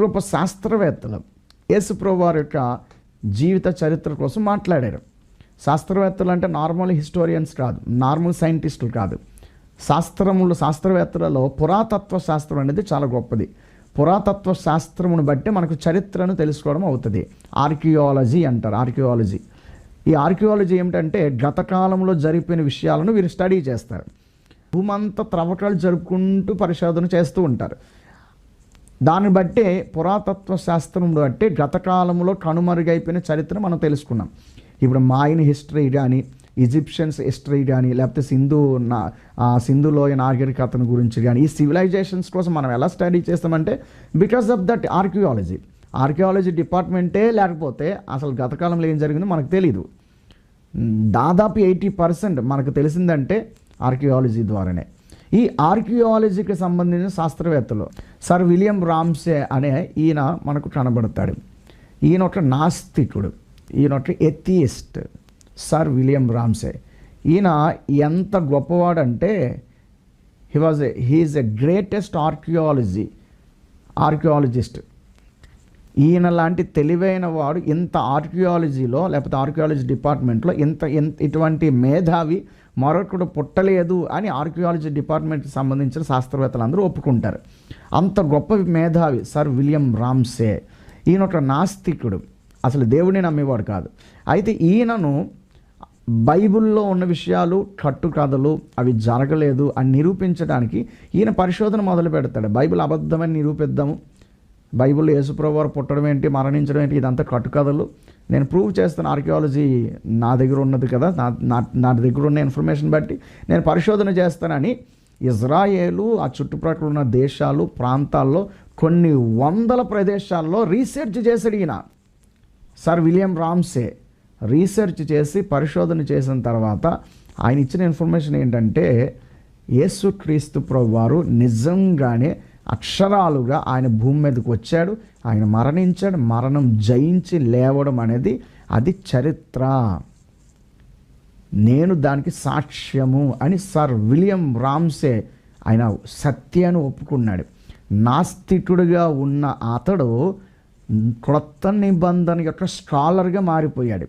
గొప్ప శాస్త్రవేత్తలు యేసుప్రభు వారి యొక్క జీవిత చరిత్ర కోసం మాట్లాడారు. శాస్త్రవేత్తలు అంటే నార్మల్ హిస్టోరియన్స్ కాదు నార్మల్ సైంటిస్టులు కాదు. శాస్త్రములు శాస్త్రవేత్తలలో పురాతత్వ శాస్త్రం అనేది చాలా గొప్పది. పురాతత్వ శాస్త్రమును బట్టి మనకు చరిత్రను తెలుసుకోవడం అవుతుంది. ఆర్కియాలజీ అంటారు ఆర్కియాలజీ. ఈ ఆర్కియాలజీ ఏమిటంటే గతకాలంలో జరిపిన విషయాలను వీరు స్టడీ చేస్తారు. భూమంతా త్రవ్వకాలు జరుపుకుంటూ పరిశోధన చేస్తూ ఉంటారు. దాన్ని బట్టే పురాతత్వ శాస్త్రం అంటే గతకాలంలో కనుమరుగైపోయిన చరిత్ర మనం తెలుసుకున్నాం. ఇప్పుడు మాయన్ హిస్టరీ కానీ ఈజిప్షియన్స్ హిస్టరీ కానీ లేకపోతే సింధు నా సింధులోయ నాగరికతను గురించి కానీ ఈ సివిలైజేషన్స్ కోసం మనం ఎలా స్టడీ చేస్తామంటే because of that archaeology archaeology డిపార్ట్మెంటే లేకపోతే అసలు గతకాలంలో ఏం జరిగిందో మనకు తెలియదు దాదాపు ఎయిటీ పర్సెంట్ మనకు తెలిసిందంటే ఆర్కియాలజీ ద్వారానే. ఈ ఆర్కియాలజీకి సంబంధించిన శాస్త్రవేత్తలు సర్ విలియం రామ్సే అనే ఈయన మనకు కనబడతాడు. ఈయన ఒక నాస్తికుడు. ఈయన ఒక ఎథియిస్ట్ సర్ విలియం రామ్సే. ఈయన ఎంత గొప్పవాడంటే he was he is a greatest archaeology archaeologist ఈయన లాంటి తెలివైన వాడు ఇంత ఆర్కియాలజీలో లేకపోతే ఆర్కియాలజీ డిపార్ట్మెంట్లో ఇంత ఇంత ఇటువంటి మేధావి మరొకడు పుట్టలేదు అని ఆర్కియాలజీ డిపార్ట్మెంట్కి సంబంధించిన శాస్త్రవేత్తలు అందరూ ఒప్పుకుంటారు. అంత గొప్ప మేధావి సర్ విలియం రామ్సే. ఈయన ఒక నాస్తికుడు. అసలు దేవుడిని నమ్మేవాడు కాదు. అయితే ఈయనను బైబిల్లో ఉన్న విషయాలు కట్టుకథలు అవి జరగలేదు అని నిరూపించడానికి ఈయన పరిశోధన మొదలు పెడతాడు బైబిల్ అబద్ధమని నిరూపిద్దాము. బైబిల్లో యేసుప్రభు వారు పుట్టడం ఏంటి మరణించడం ఏంటి ఇదంతా కట్టుకథలు నేను ప్రూవ్ చేస్తాను ఆర్కియాలజీ నా దగ్గర ఉన్నది కదా నా నా- నా దగ్గర ఉన్న ఇన్ఫర్మేషన్ బట్టి నేను పరిశోధన చేస్తానని ఇజ్రాయేలు ఆ చుట్టుప్రక్కల ఉన్న దేశాలు ప్రాంతాల్లో కొన్ని వందల ప్రదేశాల్లో రీసెర్చ్ చేశాడు ఈయన. సర్ విలియం రామ్సే రీసెర్చ్ చేసి పరిశోధన చేసిన తర్వాత ఆయన ఇచ్చిన ఇన్ఫర్మేషన్ ఏంటంటే యేసుక్రీస్తు ప్రభు వారు నిజంగానే అక్షరాలుగా ఆయన భూమి మీదకి వచ్చాడు. ఆయన మరణించాడు. మరణం జయించి లేవడం అనేది అది చరిత్ర. నేను దానికి సాక్ష్యము అని సర్ విలియం రామ్సే ఆయన సత్యాన్ని ఒప్పుకున్నాడు. నాస్తికుడిగా ఉన్న అతడు క్రొత్త నిబంధన యొక్క స్కాలర్గా మారిపోయాడు.